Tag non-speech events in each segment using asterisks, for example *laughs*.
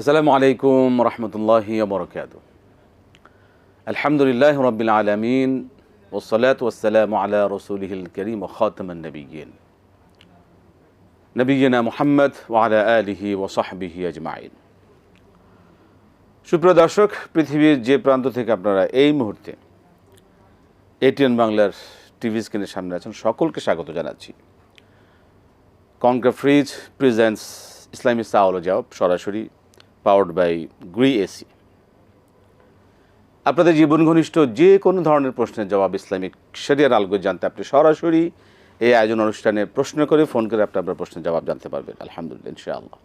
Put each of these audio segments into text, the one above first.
আসসালামু আলাইকুম রহমতুল্লাহি বরকাত আলহামদুলিল্লাহ রবিল আলমিন ওসলাত ওসালাম আলা রসুলহিল করিম খাতমান নবীন নবীনা মোহাম্মদ ওয়ালা আলিহি ওসাহবিহি আজমাইন। সুপ্রিয় দর্শক, পৃথিবীর যে প্রান্ত থেকে আপনারা এই মুহূর্তে এটিএন বাংলার টিভি স্ক্রিনের সামনে আছেন, সকলকে স্বাগত জানাচ্ছি। কনকা ফ্রিজ প্রেজেন্টস ইসলামী সাওলো সরাসরি পাওয়ার্ড বাই গ্রি এসি আপনাদের জীবন ঘনিষ্ঠ যে কোনো ধরনের প্রশ্নের জবাব ইসলামিক শরিয়ার আলগো জানতে আপনি সরাসরি এই আয়োজন অনুষ্ঠানে প্রশ্ন করে, ফোন করে আপনি আপনার প্রশ্নের জবাব জানতে পারবেন। আলহামদুলিল্লাহ, ইনশাআল্লাহ।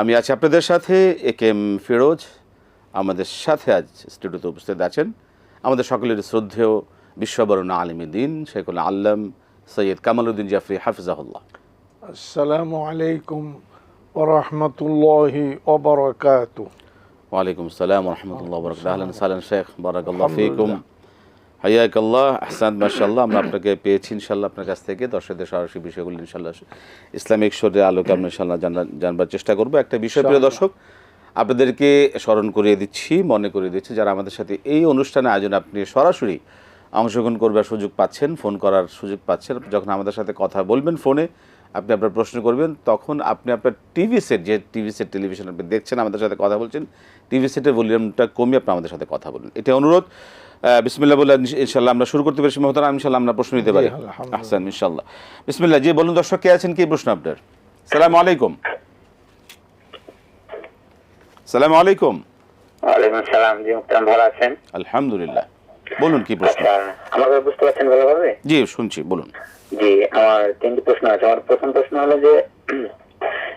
আমি আছি আপনাদের সাথে এ কে এম ফিরোজ। আমাদের সাথে আজ স্টুডিওতে উপস্থিত আছেন আমাদের সকলের শ্রদ্ধেয় বিশ্ববরণ আলমী দিন, শেখুল আল্লাম সৈয়দ কামালউদ্দিন জাফরি, হাফিজাহুল্লাহ। আসসালামু আলাইকুম ওরহমতুল্লাহি ওবরকাত ওয়ালাইকুম আসসালাম রহমতুল্লাহ বরকাত আহলান সালান শেখ বারাকাল্লাহ ফিকুম। হাইয়াকাল্লাহ আহসান মাশাল্লাহ আমরা আপনাকে পেয়েছি ইনশাল্লাহ আপনার কাছ থেকে। দর্শকদের সরাসরি বিষয়গুলো ইনশাল্লাহ ইসলামিক শরীরের আলোকে আমরা ইনশাল্লাহ জানবার চেষ্টা করব। একটা বিষয় প্রিয় দর্শক আপনাদেরকে স্মরণ করিয়ে দিচ্ছি মনে করিয়ে দিচ্ছি যারা আমাদের সাথে এই অনুষ্ঠানে আয়োজন আপনি সরাসরি অংশগ্রহণ করবার সুযোগ পাচ্ছেন ফোন করার সুযোগ পাচ্ছেন যখন আমাদের সাথে কথা বলবেন ফোনে আপনি আপনার প্রশ্ন করবেন তখন আপনি আপনার টিভি সেট যে টিভি সেট টেলিভিশন আপনি দেখছেন আমাদের সাথে কথা বলছেন টিভি সেটের ভলিউমটা কমিয়ে আপনি আমাদের সাথে কথা বলুন। এটা অনুরোধ। বিসমিল্লা বলে ইনশাল্লাহ আমরা শুরু করতে পারি মহতারা ইনশাল্লাহ আমরা প্রশ্ন নিতে পারি। আহসান ইনশাল্লাহ। বিসমিল্লাহ জি বলুন দর্শক কে আছেন কি প্রশ্ন আপনার? সালাম আলাইকুম। সালাম আলাইকুম। ওয়ালাইকুম আসসালাম জি ভালো আছেন? আলহামদুলিল্লাহ। বলুন কি প্রশ্ন? আচ্ছা আমাকে বুঝতে পারছেন ভালোভাবে? জি শুনছি বলুন। জি আমার তিনটি প্রশ্ন আছে। আমার প্রথম প্রশ্ন হলো যে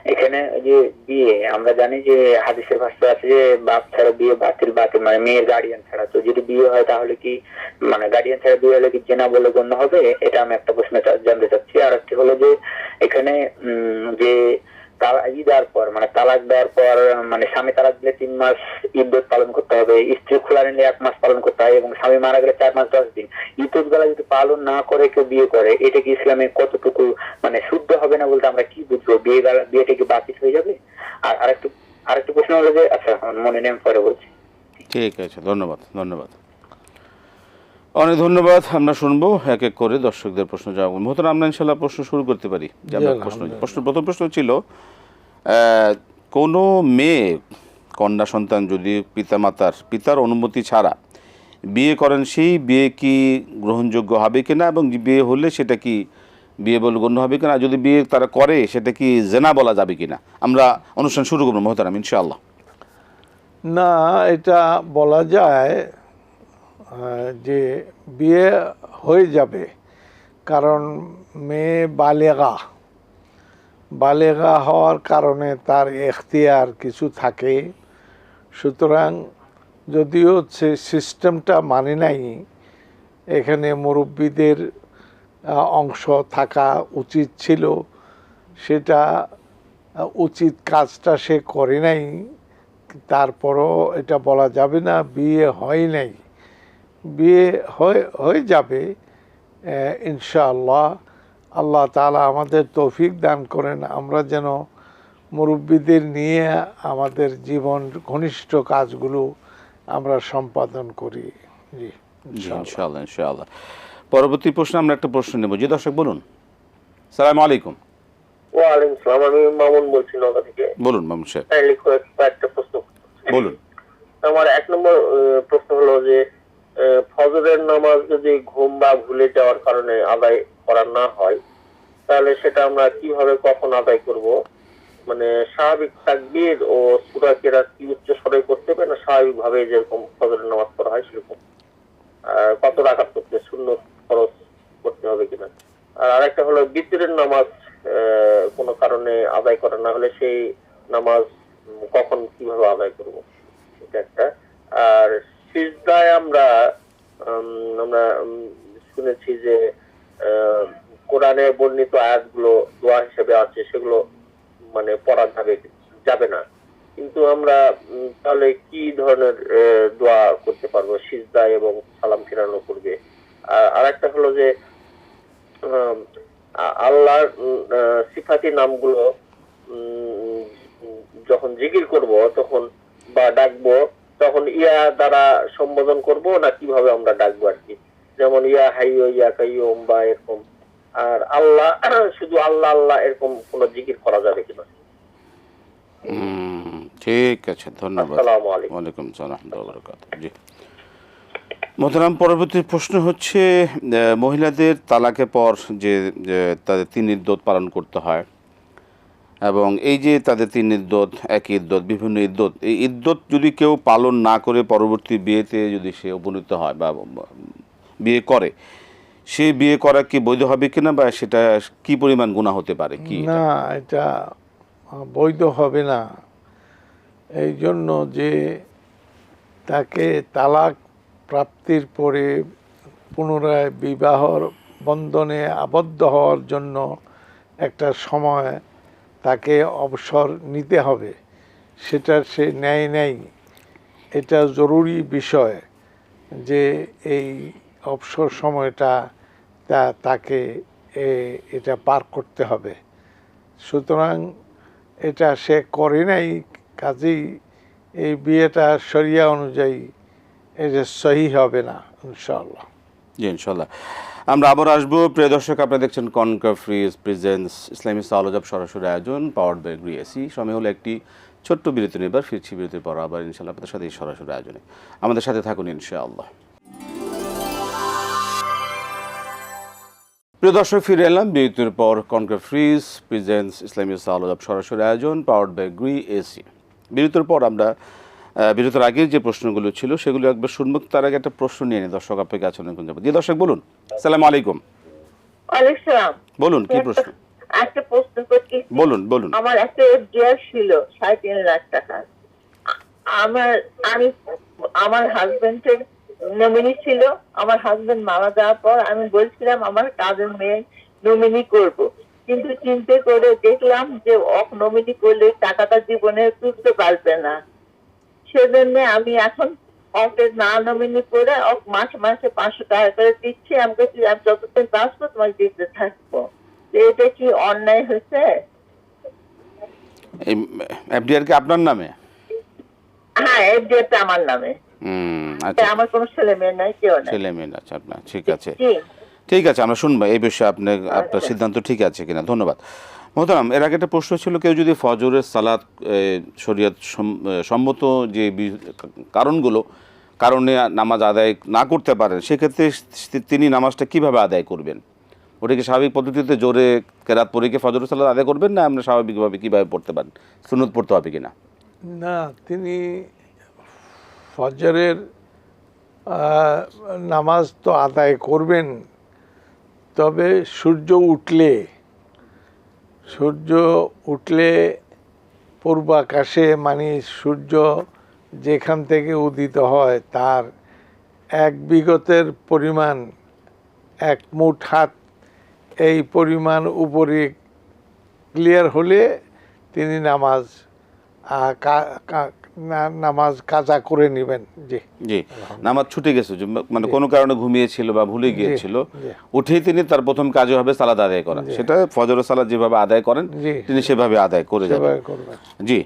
এখানে যে বিয়ে আমরা জানি যে হাদিসের ভাষা আছে যে বাপ ছাড়া বিয়ে বাতিল বাতিল মানে মেয়ের গার্ডিয়ান ছাড়া। তো যদি বিয়ে হয় তাহলে কি মানে গার্ডিয়ান ছাড়া বিয়ে হলে কি জেনা বলে গণ্য হবে? এটা আমি একটা প্রশ্ন জানতে চাচ্ছি। আর একটি হলো যে এখানে উম, যে ই দেওয়ার পর মানে তালাক দেওয়ার পর মানে স্বামী তালাক দিলে তিন মাস ইদ্যত পালন করতে হবে, স্ত্রী খোলা নিলে এক মাস পালন করতে হয় এবং স্বামী মারা গেলে চার মাস দশ দিন। ইদ্যত বেলা যদি পালন না করে কেউ বিয়ে করে, এটা কি ইসলামে কতটুকু মানে শুদ্ধ হবে না বলতে আমরা কি বুঝব? বিয়ে বেলা- বিয়েটা কি বাতিল হয়ে যাবে? আর আরেকটু আরেকটু প্রশ্ন হলো যে আচ্ছা মনে নেই, আমি পরে বলছি। ঠিক আছে, ধন্যবাদ ধন্যবাদ। অনেক ধন্যবাদ। আমরা শুনব এক এক করে দর্শকদের প্রশ্ন জবাব। মহতন আমরা ইনশাল্লাহ প্রশ্ন শুরু করতে পারি। প্রশ্ন প্রশ্ন প্রথম প্রশ্ন ছিল কোনো মেয়ে কন্যা সন্তান যদি পিতামাতার পিতার অনুমতি ছাড়া বিয়ে করেন সেই বিয়ে কি গ্রহণযোগ্য হবে কিনা এবং বিয়ে হলে সেটা কি বিয়ে বলে গণ্য হবে কিনা? যদি বিয়ে তারা করে সেটা কি জেনা বলা যাবে কিনা? আমরা অনুষ্ঠান শুরু করব মহতারাম ইনশাআল্লাহ। না এটা বলা যায় যে বিয়ে হয়ে যাবে, কারণ মেয়ে বালেগা। বালেগা হওয়ার কারণে তার এখতিয়ার কিছু থাকে। সুতরাং যদিও সে সিস্টেমটা মানে নাই, এখানে মুরব্বীদের অংশ থাকা উচিত ছিল। সেটা উচিত কাজটা সে করে নাই, তারপরও এটা বলা যাবে না, বিয়ে হয় নাই। বিয়ে হয়ে হয়ে যাবে ইনশাআল্লাহ আল্লাহ তাআলা আমাদের তৌফিক দান করেন। আমরা যেন মুরব্বীদের নিয়ে আমাদের জীবন ঘনিষ্ঠ কাজগুলো আমরা সম্পাদন করি। জি ইনশাআল্লাহ। ইনশাআল্লাহ পরবর্তী প্রশ্ন আমরা একটা প্রশ্ন নেব। জি দর্শক বলুন। সালাম আলাইকুম। ওয়ালাইকুম সালাম। আমি মামুন বলছি নগা থেকে। বলুন মামুন সাহেব। কাইন্ডলি প্রশ্ন বলুন। আমার এক নম্বর প্রশ্ন হলো যে ফজরের নামাজ যদি ঘুম বা ভুলে যাওয়ার কারণে আদায় করা না হয়, তাহলে সেটা আমরা কীভাবে কখন আদায় করব? মানে স্বাভাবিক তাকবীর ও সূরা কেরাত কি উচ্চ স্বরে করতে হবে না স্বাভাবিক ভাবে যেরকম ফজরের নামাজ পড়া হয় সেরকম? কত রাকাত করতে শূন্য খরচ করতে হবে কিনা? আর আরেকটা হলো বিতরের নামাজ কোনো কারণে আদায় করা না হলে সেই নামাজ কখন কীভাবে আদায় করব? এটা একটা। আর সিজদায় আমরা আমরা শুনেছি যে কোরআনে বর্ণিত আয়াতগুলো দোয়া হিসেবে আছে, সেগুলো মানে পড়া যাবে যাবে না। কিন্তু আমরা তাহলে কি ধরনের দোয়া করতে পারব সিজদা এবং সালাম ফিরানো করবে? আর, আরেকটা হলো যে আল্লাহর সিফাতি নামগুলো যখন জিকির করব, তখন বা ডাকবো তখন ইয়া দ্বারা সম্বোধন করব না কীভাবে আমরা ডাকবো আর কি? যেমন ইয়া হাইয়ো ইয়া কাইয়ুম বা এরকম। আর আল্লাহ *clears throat* শুধু আল্লাহ আল্লাহ এরকম কোন জিকির করা যাবে কিনা? ঠিক আছে ধন্যবাদ। ওয়ালাইকুম রহমতুল্লাহ জি। মোহতারাম পরবর্তী প্রশ্ন হচ্ছে মহিলাদের তালাকের পর যে তাদের তিন ইদ্যত পালন করতে হয় এবং এই যে তাদের তিন ইদ্যত এক ইদ্যত বিভিন্ন ইদ্যত এই ইদ্যত যদি কেউ পালন না করে পরবর্তী বিয়েতে যদি সে উপনীত হয় বা বিয়ে করে, সে বিয়ে করা কি বৈধ হবে কিনা বা সেটা কি পরিমাণ গুণা হতে পারে? কি না, এটা বৈধ হবে না। এই জন্য যে তাকে তালাক প্রাপ্তির পরে পুনরায় বিবাহর বন্ধনে আবদ্ধ হওয়ার জন্য একটা সময় তাকে অবসর নিতে হবে, সেটা সে নেয় নেই। এটা জরুরি বিষয় যে এই অবসর সময়টা তা তাকে এটা পার করতে হবে। সুতরাং এটা সে করে নাই, কাজেই এই বিয়েটা শরিয়া অনুযায়ী এটা সহি হবে না ইনশাল্লাহ জি ইনশাল্লাহ আমরা আবার আসব। প্রিয় দর্শক, আপনারা দেখছেন কনকা ফ্রিজ প্রেজেন্স ইসলামী সালজাব সরাসরি আয়োজন পাওয়ার বাই গ্রিএসি সময় হলো একটি ছোট্ট বিরতি নেবার ফিরছি বিরতির পর আবার ইনশাল্লাহ আপনাদের সাথে সরাসরি আয়োজনে। আমাদের সাথে থাকুন ইনশাআল্লাহ। প্রিয় দর্শক, ফিরে এলাম বিরতির পর কনকা ফ্রিজ প্রেজেন্স ইসলামী সালজাব সরাসরি আয়োজন পাওয়ার বাই গ্রি এসি বিরতির পর আমরা বিরতির আগের যে প্রশ্নগুলো ছিল সেগুলো একবার শুনব। তার আগে একটা প্রশ্ন নিয়ে নিই দর্শক আপনাকে আছেন কোন যাব জি দর্শক বলুন। সালাম আলাইকুম। বলুন কি প্রশ্ন? একটা প্রশ্ন করছি। বলুন বলুন। আমার একটা এফডিআর ছিল সাড়ে তিন লাখ টাকা। আমার আমি আমার হাজবেন্ডের নমিনি ছিল। আমার হাজবেন্ড মারা যাওয়ার পর আমি বলছিলাম আমার কাজের মেয়ে নমিনি করব। কিন্তু চিন্তা করে দেখলাম যে অফ নমিনি করলে টাকাটা জীবনে তুলতে পারবে না। সেজন্য আমি এখন অফের না নমিনি করে মাসে মাসে পাঁচশো টাকা করে দিচ্ছি। আমি বলছি আমি যতদিন বাঁচবো তোমাকে দিতে থাকব। এটা কি অন্যায় হয়েছে? এফডিআর কি আপনার নামে? হ্যাঁ এফডিআরটা আমার নামে। হুম আচ্ছা। আমার কোনো ছেলে মেয়ে নাই কেউ নাই। ছেলে মেয়ে আচ্ছা আপনার ঠিক আছে। ঠিক আছে আমরা শুনব এই বিষয়ে আপনি আপনার সিদ্ধান্ত ঠিক আছে কিনা। ধন্যবাদ। মোহতারাম এর আগে একটা প্রশ্ন ছিল কেউ যদি ফজরের সালাত এ, শরীয়ত সম্মত যে কারণগুলো কারণে নামাজ আদায় না করতে পারেন সেক্ষেত্রে তিনি নামাজটা কীভাবে আদায় করবেন? ওটা কি স্বাভাবিক পদ্ধতিতে জোরে কেরাত পরে কি ফজরের সালাদ আদায় করবেন না আমরা স্বাভাবিকভাবে কীভাবে পড়তে পারেন সুনত পড়তে হবে কি না না তিনি ফজরের নামাজ তো আদায় করবেন তবে সূর্য উঠলে সূর্য উঠলে পূর্বাকাশে মানে সূর্য যেখান থেকে উদিত হয়, তার এক বিগতের পরিমাণ, এক মুঠ হাত, এই পরিমাণ উপরে ক্লিয়ার হলে তিনি নামাজ নামাজ কাজা করে নেবেন জি। জি নামাজ ছুটে গেছে মানে কোনো কারণে ঘুমিয়েছিল বা ভুলে গিয়েছিল উঠেই তিনি তার প্রথম কাজ হবে সালাদ আদায় করা। সেটা ফজর সালাদ যেভাবে আদায় করেন। তিনি সেভাবে আদায় করে যাবেন। জি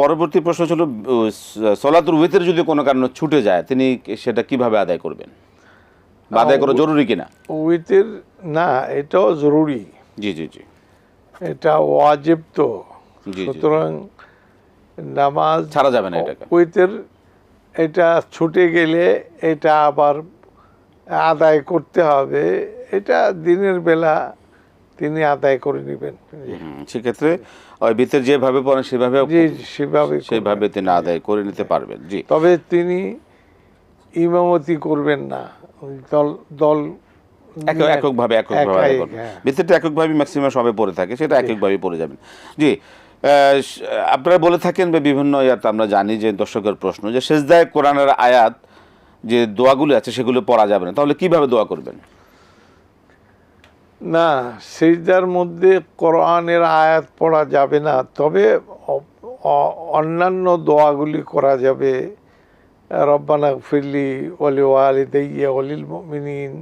পরবর্তী প্রশ্ন ছিল সলাতুর উইতের যদি কোনো কারণে ছুটে যায় তিনি সেটা কীভাবে আদায় করবেন? আদায় করা জরুরি কিনা? উইতের না এটাও জরুরি। জি জি জি। এটা ওয়াজিব তো। সুতরাং নামাজ ছাড়া যাবে না এটাকে। উইতের এটা ছুটে গেলে এটা আবার আদায় করতে হবে। এটা দিনের বেলা তিনি আদায় করে নেবেন। সেক্ষেত্রে ওই ভিতর যেভাবে পড়েন সেভাবে সেভাবে সেভাবে তিনি আদায় করে নিতে পারবেন জি। তবে তিনি ইমামতি করবেন না। দল দল একক এককভাবে এককভাবে আদায় হ্যাঁ। ভিতরটা এককভাবে ম্যাক্সিমাম সবে পড়ে থাকে সেটা এককভাবে পড়ে যাবেন। জি আপনারা বলে থাকেন বা বিভিন্ন ইয়াতে আমরা জানি যে দর্শকের প্রশ্ন যে শেষদায় কোরআনের আয়াত যে দোয়াগুলো আছে সেগুলো পড়া যাবে না। তাহলে কীভাবে দোয়া করবেন? না, সেজদার মধ্যে কোরআনের আয়াত পড়া যাবে না, তবে অন্যান্য দোয়াগুলি করা যাবে। রব্বানা ফিরলি অলি ওয়ালিদাইয়া অলিল মিনিন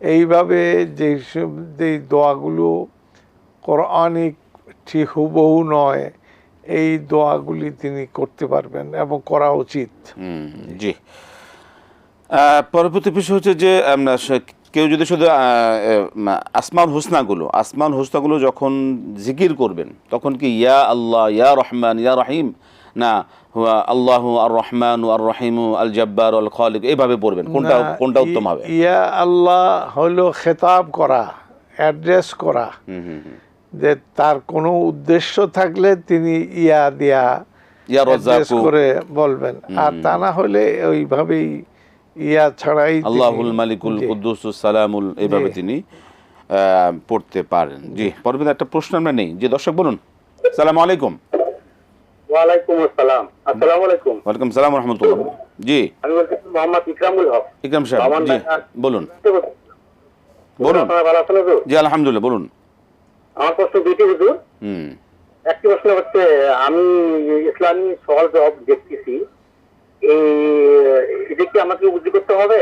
এইভাবে যেই দোয়াগুলো কোরআনিক ঠিক হুবহু নয় এই দোয়াগুলি তিনি করতে পারবেন এবং করা উচিত। হুম, জি। পরবর্তী বিষয় হচ্ছে যে কেউ যদি শুধু আসমান হুসনাগুলো আসমাউল হুসনাগুলো যখন জিকির করবেন তখন কি ইয়া আল্লাহ ইয়া রহমান ইয়া রহিম? না আল্লাহ আর রহমান আর রহিম আল জব্বার আল খালিক এইভাবে পড়বেন। কোনটা কোনটা উত্তম হবে? ইয়া আল্লাহ হলো খেতাব করা অ্যাড্রেস করা। হুম হুম হুম। যে তার কোনো উদ্দেশ্য থাকলে তিনি ইয়া দিয়া ইয়া করে বলবেন। আর তা না হলে ওইভাবেই ইয়া ছাড়াই আল্লাহুল মালিকুল কুদ্দুস সালামুল এইভাবে তিনি পড়তে পারেন। জি পরবর্তী একটা প্রশ্ন আমরা নেই। যে দর্শক বলুন। সালাম আলাইকুম। ওয়ালাইকুম আসসালাম। আসসালামু আলাইকুম। ওয়ালাইকুম সালাম রহমতুল্লাহ। জি। আমি বলছি মোহাম্মদ ইকরামুল হক। ইকরাম সাহেব জি। বলুন। বলুন। আপনারা ভালো আছেন হুজুর? জি আলহামদুলিল্লাহ বলুন। আমার প্রশ্ন দুইটি হুজুর। একটি প্রশ্ন হচ্ছে আমি ইসলামী সহজ জব দেখতেছি। এই এটা কি আমাকে করতে হবে?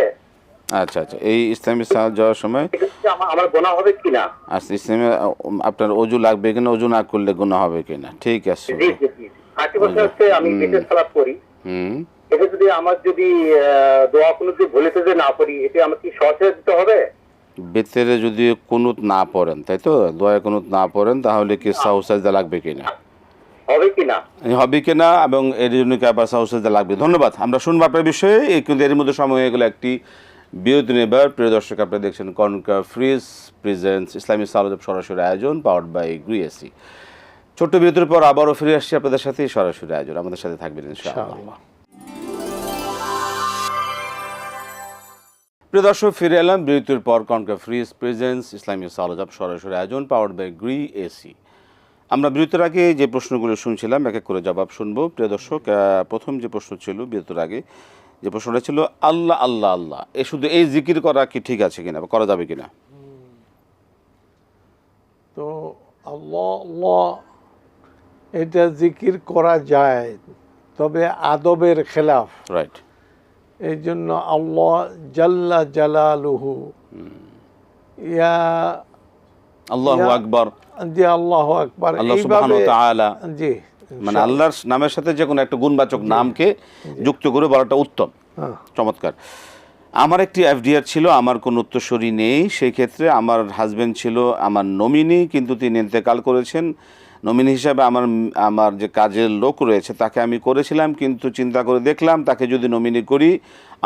আচ্ছা আচ্ছা। এই ইসলামী সাহায্য যাওয়ার সময় আমার গোনা হবে কিনা? আচ্ছা ইসলামে আপনার অজু লাগবে কিনা অজু না করলে গুণা হবে কিনা? ঠিক আছে। আরেকটি প্রশ্ন হচ্ছে আমি বেতের সালাদ করি। হুম। এটা যদি আমার যদি দোয়া কোনো যদি ভুলে যে না করি এটা আমাকে সহজে দিতে হবে? বেতেরে যদি কুনুত না পড়েন তাই তো? দোয়া কুনুত না পড়েন তাহলে কি সাহসাজদা লাগবে কিনা হবে কিনা হবে কিনা এবং এর জন্য কি আবার সাহসাজদা লাগবে? ধন্যবাদ। আমরা শুনব আপনার বিষয়ে। এই কিন্তু এর মধ্যে সময় হয়ে গেল একটি বিরতি নেবার প্রিয় দর্শক আপনারা দেখছেন কনকা ফ্রিজ প্রেজেন্টস ইসলামী সালদেব সরাসরি আয়োজন পাওয়ার্ড বাই গ্রিএসি ছোট্ট বিরতির পর আবারও ফিরে আসছি আপনাদের সাথে। সরাসরি আয়োজন। আমাদের সাথে থাকবেন ইনশাআল্লাহ। প্রিয় দর্শক ফিরে এলাম বিরতির পর কনকা ফ্রিজ প্রেজেন্স ইসলামী সালজাব সরাসরি আয়োজন পাওয়ার বাই গ্রি এসি আমরা বিরতির আগে যে প্রশ্নগুলো শুনছিলাম এক এক করে জবাব শুনব। প্রিয় দর্শক প্রথম যে প্রশ্ন ছিল বিরতির আগে যে প্রশ্নটা ছিল আল্লাহ আল্লাহ আল্লাহ এ শুধু এই জিকির করা কি ঠিক আছে কিনা বা করা যাবে কিনা? তো আল্লাহ আল্লাহ এটা জিকির করা যায় তবে আদবের খেলাফ। রাইট এই জন্য আল্লাহ জাল্লা জালালুহু। ইয়া আল্লাহ আকবর। জি আল্লাহ আকবার। আল্লাহ সুবহানাহু ওয়া তাআলা। জি মানে আল্লাহর নামের সাথে যে কোনো একটা গুণবাচক নামকে যুক্ত করে বলাটা উত্তম। হ্যাঁ। চমৎকার। আমার একটি এফডিআর ছিল আমার কোনো উত্তরসূরি নেই। সেই ক্ষেত্রে আমার হাজবেন্ড ছিল আমার নমিনি কিন্তু তিনি ইন্তেকাল করেছেন। নমিনি হিসাবে আমার আমার যে কাজের লোক রয়েছে, তাকে আমি করেছিলাম, কিন্তু চিন্তা করে দেখলাম তাকে যদি নমিনি করি,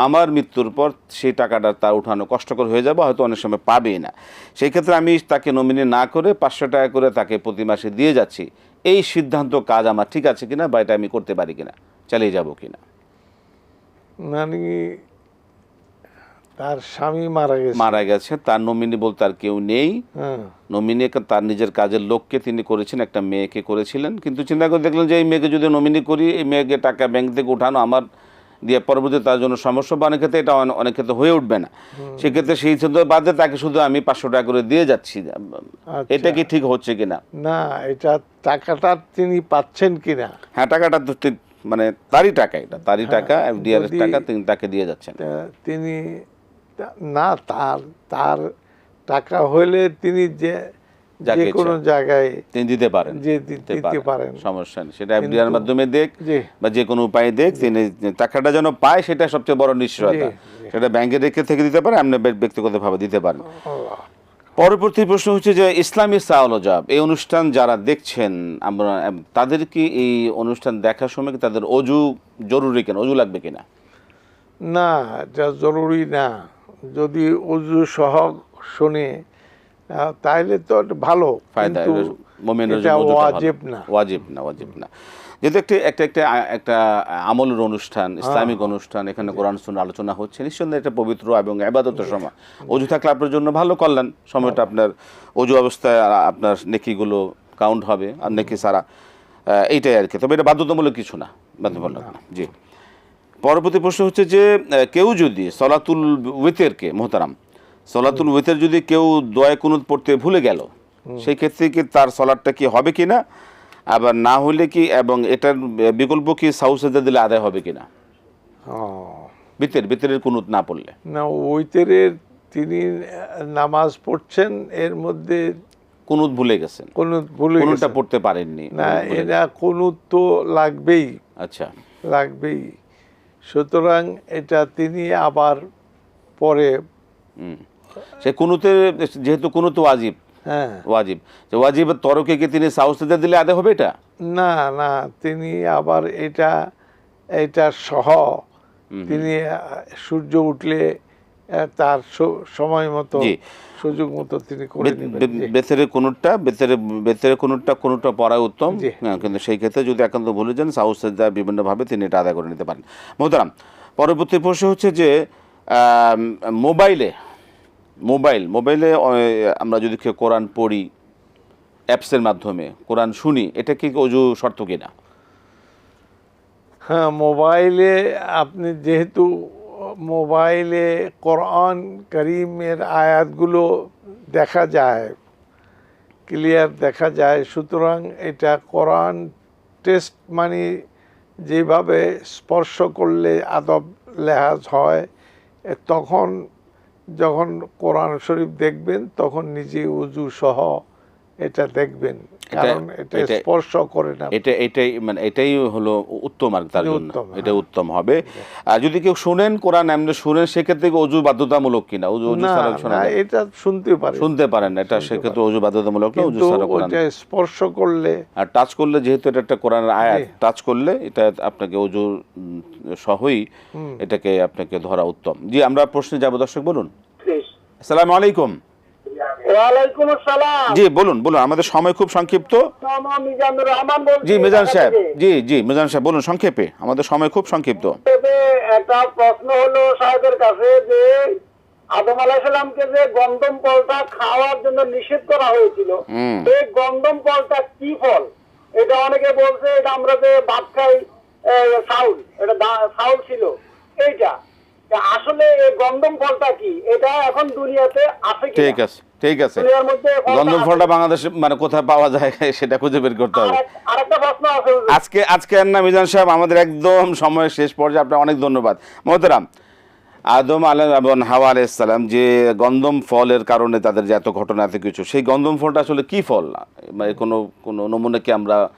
আমার মৃত্যুর পর সেই টাকাটা তার উঠানো কষ্টকর হয়ে যাবে, হয়তো অনেক সময় পাবেই না। সেই ক্ষেত্রে আমি তাকে নমিনি না করে পাঁচশো টাকা করে তাকে প্রতি মাসে দিয়ে যাচ্ছি। এই সিদ্ধান্ত কাজ আমার ঠিক আছে কিনা বা এটা আমি করতে পারি কিনা, চালিয়ে যাব কিনা? মানে তার স্বামী মারা গেছে। মারা গেছে তার নমিনি বলতে আর কেউ নেই। হ্যাঁ। নমিনি তার নিজের কাজের লোককে তিনি করেছেন একটা মেয়েকে করেছিলেন। কিন্তু চিন্তা করে দেখলেন যে এই মেয়েকে যদি নমিনি করি এই মেয়েকে টাকা ব্যাংক থেকে উঠানো আমার দিয়ে পরবর্তী তার জন্য সমস্যা বা অনেক ক্ষেত্রে এটা অনেক ক্ষেত্রে হয়ে উঠবে না। সেক্ষেত্রে সেই সিদ্ধান্ত বাদে তাকে শুধু আমি পাঁচশো টাকা করে দিয়ে যাচ্ছি। আচ্ছা। এটা কি ঠিক হচ্ছে কিনা না? এটা টাকাটা তিনি পাচ্ছেন কিনা হ্যাঁ টাকাটা মানে তারই টাকা এটা। তারই টাকা এফডিআর টাকা তিনি তাকে দিয়ে যাচ্ছেন। তিনি না তার তার টাকা হইলে তিনি যে কোনো জায়গায় তিনি দিতে পারেন। যে দিতে পারেন। সমস্যা নেই। সেটা এফডিআর মাধ্যমে দেখ বা যে কোনো উপায়ে দেখ তিনি টাকাটা যেন পায় সেটা সবচেয়ে বড় নিশ্চয়তা। সেটা ব্যাংকে রেখে থেকে দিতে পারে আপনি ব্যক্তিগতভাবে দিতে পারেন। পরবর্তী প্রশ্ন হচ্ছে যে ইসলামী সাওলজাব এই অনুষ্ঠান যারা দেখছেন আমরা তাদের কি এই অনুষ্ঠান দেখার সময় কি তাদের অজু জরুরি কেন? অজু লাগবে কিনা? না এটা জরুরি না। যদি অজু সহ শুনে তাহলে তো ভালো কিন্তু মোমেনের এটা জন্য অজুটা ভালো। ওয়াজিব না। ওয়াজিব না ওয়াজিব না। যেহেতু একটি একটা একটা একটা আমলের অনুষ্ঠান ইসলামিক অনুষ্ঠান এখানে কোরআন শুনে আলোচনা হচ্ছে নিঃসন্দেহে এটা পবিত্র এবং আবাদতের সময়। অজু থাকলে আপনার জন্য ভালো কল্যাণ সময়টা আপনার অজু অবস্থায় আপনার নেকিগুলো কাউন্ট হবে আর নেকি সারা এইটাই আর কি। তবে এটা বাধ্যতামূলক কিছু না বাধ্যতামূলক না। জি। পরবর্তী প্রশ্ন হচ্ছে যে কেউ যদি সলাতুল উইতেরকে মোহতারাম সলাতুল উইতের যদি কেউ দোয়া কুনুত পড়তে ভুলে গেল সেই ক্ষেত্রে কি তার সলাটটা কি হবে কিনা আবার না হলে কি এবং এটার বিকল্প কি সাউসেদা দিলে আদায় হবে কিনা ও, বিতের বিতের কুনুত না পড়লে। না ওইতেরের তিনি নামাজ পড়ছেন এর মধ্যে কুনুত ভুলে গেছেন। কোনো ভুলে কুনুতটা পড়তে পারেননি না কুনুত এটা কোনো তো লাগবেই। আচ্ছা। লাগবেই। সুতরাং এটা তিনি আবার পরে সে কোনোতে যেহেতু কোনো তো ওয়াজিব। হ্যাঁ। ওয়াজিব। যে ওয়াজিব তরকে কি তিনি সাউসিতে দিলে আদে হবে এটা? না না তিনি আবার এটা এটা সহ তিনি সূর্য উঠলে তার সময় মতো। সুযোগ মতো তিনি করে। বেতেরে কোনুরটা বেতেরে বেতেরে কোনুরটা কোনুরটা পড়া উত্তম। হ্যাঁ, কিন্তু সেই ক্ষেত্রে যদি একান্ত ভুলে যান সাউথ বিভিন্নভাবে তিনি এটা আদায় করে নিতে পারেন মোহতারাম পরবর্তী প্রশ্ন হচ্ছে যে মোবাইলে মোবাইল মোবাইলে আমরা যদি কেউ কোরআন পড়ি অ্যাপসের মাধ্যমে কোরআন শুনি এটা কি অজু শর্ত কিনা হ্যাঁ মোবাইলে আপনি যেহেতু মোবাইলে কোরআন করিমের আয়াতগুলো দেখা যায়, ক্লিয়ার দেখা যায়। সুতরাং এটা কোরআন টেস্ট মানে যেভাবে স্পর্শ করলে আদব লেহাজ হয়, তখন যখন কোরআন শরীফ দেখবেন, তখন নিজে উজু সহ এটা দেখবেন কারণ এটা এটা- স্পর্শ করে না। এটা এটাই মানে এটাই হলো উত্তম আর তার এটা জন্য। উত্তম, এটা হ্যাঁ। উত্তম হবে। আর যদি কেউ শুনেন কোরআন এমনি শুনেন সেক্ষেত্রে কি অজু বাধ্যতামূলক কিনা? অজু অজু ছাড়া শোনা না এটা শুনতে পারে। শুনতে পারেন এটা সেক্ষেত্রে অজু বাধ্যতামূলক না অজু ছাড়া কোরআন। ওইটা স্পর্শ করলে আর টাচ করলে যেহেতু এটা একটা কোরআনের আয়াত টাচ করলে এটা আপনাকে অজু সহই এটাকে আপনাকে ধরা উত্তম। জি আমরা প্রশ্নে যাব দর্শক বলুন। আসসালামু আলাইকুম। ওয়ালাইকুম আসসালাম। জি বলুন বলুন আমাদের সময় খুব সংক্ষিপ্ত। মিজানুর রহমান বলছি জি মিজান সাহেব জি জি মিজান সাহেব বলুন সংক্ষেপে আমাদের সময় খুব সংক্ষিপ্ত। একটা প্রশ্ন হলো সাহেবের কাছে যে আদম আলাইসালামকে যে গন্ধম ফলটা খাওয়ার জন্য নিষেধ করা হয়েছিল এই গন্ধম ফলটা কি ফল? এটা অনেকে বলছে এটা আমরা যে ভাত খাই এ, চাউল এটা চাউল ছিল এইটা। আসলে এই গন্ধম ফলটা কি? এটা এখন দুনিয়াতে আছে ঠিক আছে। ঠিক আছে। মধ্যে ফলটা গন্ধম ফলটা বাংলাদেশে মানে কোথায় পাওয়া যায় *laughs* সেটা খুঁজে বের করতে হবে। আরেক- আরেকটা প্রশ্ন আছে। হুজুর। আজকে আজকে না মিজান সাহেব আমাদের একদম সময় শেষ পর্যায়ে আপনার অনেক ধন্যবাদ। মহতরাম আদম আলম এবং হাওয়া আলাইসালাম যে গন্ধম ফলের কারণে তাদের যে এত ঘটনা এত কিছু সেই গন্ধম ফলটা আসলে কি ফল? মানে কোনো কোনো নমুনা কি আমরা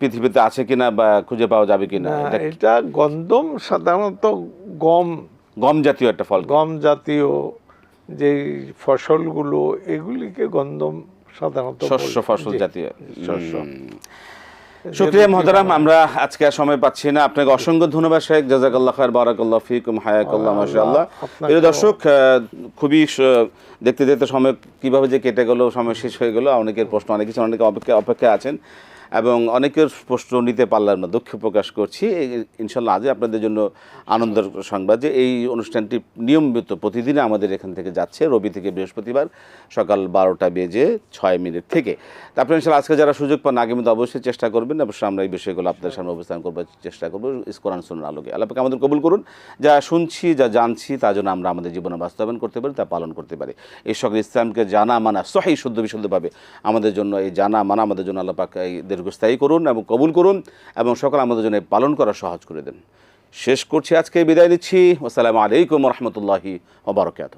পৃথিবীতে আছে কিনা বা খুঁজে পাওয়া যাবে কিনা? না, এটা এটা গন্ধম সাধারণত গম গম জাতীয় একটা ফল। গম জাতীয় যে ফসলগুলো এগুলিকে গন্ধম সাধারণত শস্য ফসল জাতীয়। শস্য। শুক্রিয়া মহতারাম আমরা আজকে আর সময় পাচ্ছি না। আপনাকে অসংখ্য ধন্যবাদ শেখ। জাজাকাল্লাহ খায়ের বারাকাল্লাহ ফিকুম হায়াকাল্লাহ মাশাআল্লাহ। আপনাকেও- প্রিয় দর্শক খুবই দেখতে দেখতে সময় কীভাবে যে কেটে গেল সময় শেষ হয়ে গেল অনেকের প্রশ্ন অনেক কিছু অনেকে অপেক্ষা অপেক্ষা আছেন। এবং অনেকের প্রশ্ন নিতে পারলাম না, দুঃখ প্রকাশ করছি। ইনশাল্লাহ আজই আপনাদের জন্য আনন্দের সংবাদ যে এই অনুষ্ঠানটি নিয়মিত প্রতিদিনে আমাদের এখান থেকে যাচ্ছে, রবি থেকে বৃহস্পতিবার সকাল বারোটা বেজে ছয় মিনিট থেকে। তারপরে ইনশাল্লাহ আজকে যারা সুযোগ পান, আগামীতে অবশ্যই চেষ্টা করবেন, অবশ্যই আমরা এই বিষয়গুলো আপনাদের সামনে অবস্থান করবার চেষ্টা করব। ইসকোরান শুনুন আলোকে। আল্লাহ আমাদের কবুল করুন। যা শুনছি, যা জানছি তা যেন আমরা আমাদের জীবনে বাস্তবায়ন করতে পারি, তা পালন করতে পারি। এই সকল ইসলামকে জানা মানা সহি, শুদ্ধ, বিশুদ্ধভাবে আমাদের জন্য এই জানা মানা আমাদের জন্য আল্লাহ পাক এই দীর্ঘস্থায়ী করুন এবং কবুল করুন এবং সকল আমাদের জন্য পালন করা সহজ করে দেন। শেষ করছি আজকে, বিদায় নিচ্ছি। আসসালামু আলাইকুম রহমতুল্লাহি ওবরকাত